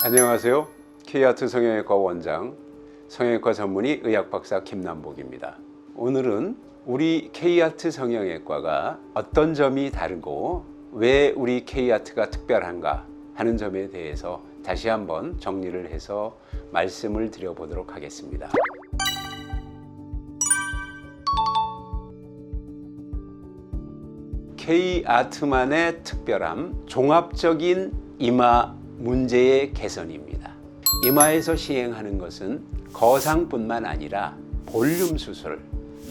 안녕하세요. K아트 성형외과 원장, 성형외과 전문의 의학박사 김남복입니다. 오늘은 우리 K아트 성형외과가 어떤 점이 다르고 왜 우리 K아트가 특별한가 하는 점에 대해서 다시 한번 정리를 해서 말씀을 드려보도록 하겠습니다. K아트만의 특별함, 종합적인 이마 문제의 개선입니다. 이마에서 시행하는 것은 거상뿐만 아니라 볼륨 수술,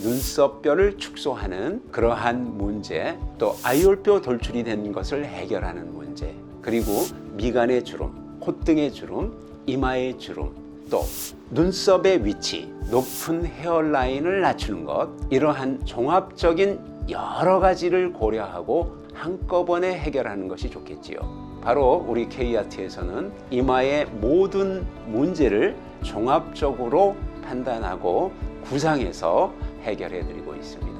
눈썹뼈를 축소하는 그러한 문제, 또 아이올뼈 돌출이 된 것을 해결하는 문제, 그리고 미간의 주름, 콧등의 주름, 이마의 주름, 또 눈썹의 위치, 높은 헤어라인을 낮추는 것, 이러한 종합적인 여러 가지를 고려하고 한꺼번에 해결하는 것이 좋겠지요. 바로 우리 K아트에서는 이마의 모든 문제를 종합적으로 판단하고 구상해서 해결해 드리고 있습니다.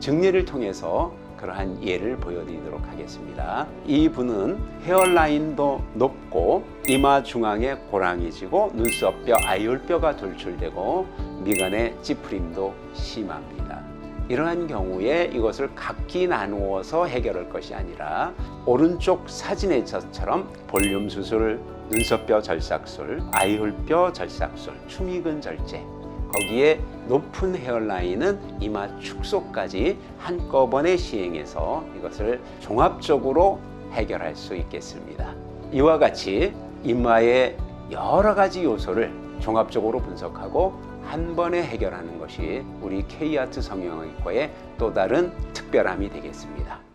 증례를 통해서 그러한 예를 보여드리도록 하겠습니다. 이 분은 헤어라인도 높고 이마 중앙에 고랑이 지고 눈썹뼈, 아이올뼈가 돌출되고 미간에 찌푸림도 심합니다. 이러한 경우에 이것을 각기 나누어서 해결할 것이 아니라 오른쪽 사진에서처럼 볼륨 수술, 눈썹뼈 절삭술, 아이홀뼈 절삭술, 추미근 절제 거기에 높은 헤어라인은 이마 축소까지 한꺼번에 시행해서 이것을 종합적으로 해결할 수 있겠습니다. 이와 같이 이마의 여러 가지 요소를 종합적으로 분석하고 한 번에 해결하는 것이 우리 K아트 성형외과의 또 다른 특별함이 되겠습니다.